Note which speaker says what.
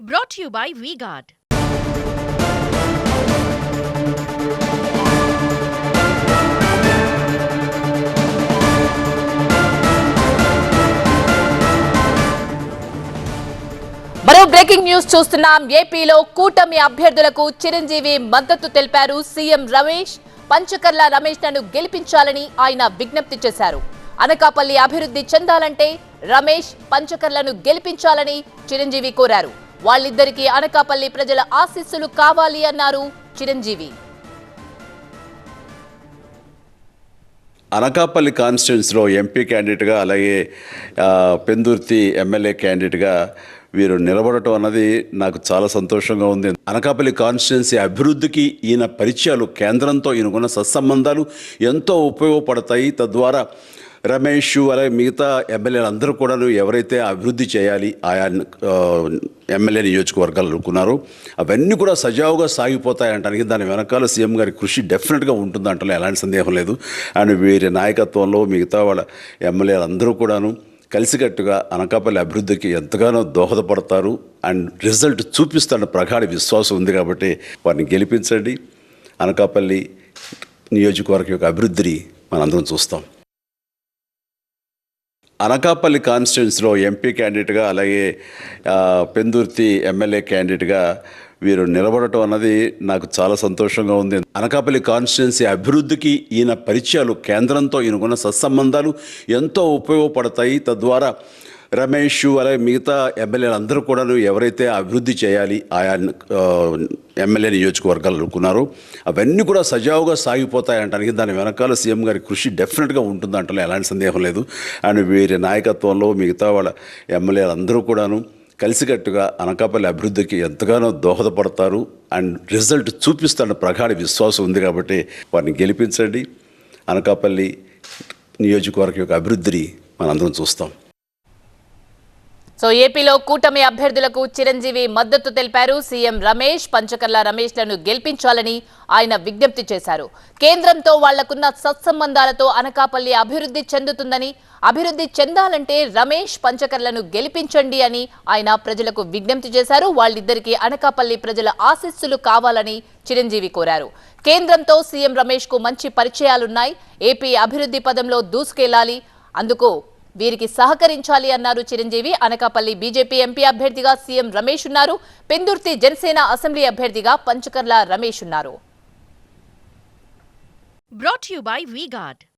Speaker 1: Brought you by V-Guard
Speaker 2: మరో breaking news చూస్తున్నాం. ఏపీలో కూటమి అభ్యర్థులకు చిరంజీవి మద్దతు తెలిపారు సీఎం రమేష్. పంచకర్ల రమేష్ నన్ను గెలిపించాలని ఆయన విజ్ఞప్తి చేశారు. అనకాపల్లి అభివృద్ధి చెందాలంటే రమేష్ పంచకర్లను గెలిపించాలని చిరంజీవి కోరారు. వాళ్ళిద్దరికీ అనకాపల్లి ప్రజల ఆశీస్సులు కావాలి అన్నారు చిరంజీవి.
Speaker 3: అనకాపల్లి కాన్స్టిట్యున్సీలో ఎంపీ క్యాండిడేట్గా అలాగే పెందుర్తి ఎమ్మెల్యే క్యాండిడేట్గా వీరు నిలబడటం అన్నది నాకు చాలా సంతోషంగా ఉంది. అనకాపల్లి కాన్స్టిట్యున్సీ అభివృద్ధికి ఈయన పరిచయాలు కేంద్రంతో ఈయనకున్న సత్సంబంధాలు ఎంతో ఉపయోగపడతాయి. తద్వారా రమేష్ అలాగే మిగతా ఎమ్మెల్యేలు అందరూ కూడా ఎవరైతే అభివృద్ధి చేయాలి ఆయా ఎమ్మెల్యే నియోజకవర్గాలు అనుకున్నారు. అవన్నీ కూడా సజావుగా సాగిపోతాయంటానికి దాని వెనకాల సీఎం గారి కృషి డెఫినెట్గా ఉంటుందంటలో ఎలాంటి సందేహం లేదు. అండ్ వీరి నాయకత్వంలో మిగతా వాళ్ళ ఎమ్మెల్యేలందరూ కూడాను కలిసికట్టుగా అనకాపల్లి అభివృద్ధికి ఎంతగానో దోహదపడతారు. అండ్ రిజల్ట్ చూపిస్తాడన్న ప్రగాఢ విశ్వాసం ఉంది కాబట్టి వారిని గెలిపించండి. అనకాపల్లి నియోజకవర్గం యొక్క అభివృద్ధిని మనందరం చూస్తాం. అనకాపల్లి కాన్స్టిట్యున్సీలో ఎంపీ క్యాండిడేట్గా అలాగే పెందుర్తి ఎమ్మెల్యే క్యాండిడేట్గా వీరు నిలబడటం అన్నది నాకు చాలా సంతోషంగా ఉంది. అనకాపల్లి కాన్స్టిట్యున్సీ అభివృద్ధికి ఈయన పరిచయాలు కేంద్రంతో ఈయనకున్న సత్సంబంధాలు ఎంతో ఉపయోగపడతాయి. తద్వారా రమేష్ అలాగే మిగతా ఎమ్మెల్యేలందరూ కూడా ఎవరైతే అభివృద్ధి చేయాలి ఆయా ఎమ్మెల్యే నియోజకవర్గాలు అనుకున్నారు. అవన్నీ కూడా సజావుగా సాగిపోతాయంటానికి దాని వెనకాల సీఎం గారి కృషి డెఫినెట్గా ఉంటుందంటలో ఎలాంటి సందేహం లేదు. అండ్ వీరి నాయకత్వంలో మిగతా వాళ్ళ ఎమ్మెల్యేలు అందరూ కూడాను కలిసికట్టుగా అనకాపల్లి అభివృద్ధికి ఎంతగానో దోహదపడతారు. అండ్ రిజల్ట్ చూపిస్తాడన్న ప్రగాఢ విశ్వాసం ఉంది కాబట్టి వారిని గెలిపించండి. అనకాపల్లి నియోజకవర్గం యొక్క అభివృద్ధిని మనందరం చూస్తాం.
Speaker 2: సో ఏపీలో కూటమి అభ్యర్థులకు చిరంజీవి మద్దతు తెలిపారు. సీఎం రమేష్ పంచకర్ల రమేష్లను గెలిపించాలని ఆయన విజ్ఞప్తి చేశారు. కేంద్రంతో వాళ్ళకున్న సత్సంబంధాలతో అనకాపల్లి అభివృద్ధి చెందుతుందని అభివృద్ధి చెందాలంటే రమేష్ పంచకర్లను గెలిపించండి అని ఆయన ప్రజలకు విజ్ఞప్తి చేశారు. వాళ్ళిద్దరికీ అనకాపల్లి ప్రజల ఆశీస్సులు కావాలని చిరంజీవి కోరారు. కేంద్రంతో సీఎం రమేష్కు మంచి పరిచయాలున్నాయి. ఏపీ అభివృద్ధి పదంలో దూసుకెళ్ళాలి. అందుకు వీరికి సహకరించాలి అన్నారు చిరంజీవి. అనకాపల్లి బీజేపీ ఎంపీ అభ్యర్థిగా సీఎం రమేష్ ఉన్నారు. పెందుర్తి జనసేన అసెంబ్లీ అభ్యర్థిగా పంచకర్ల రమేష్ ఉన్నారు.
Speaker 1: Brought to by by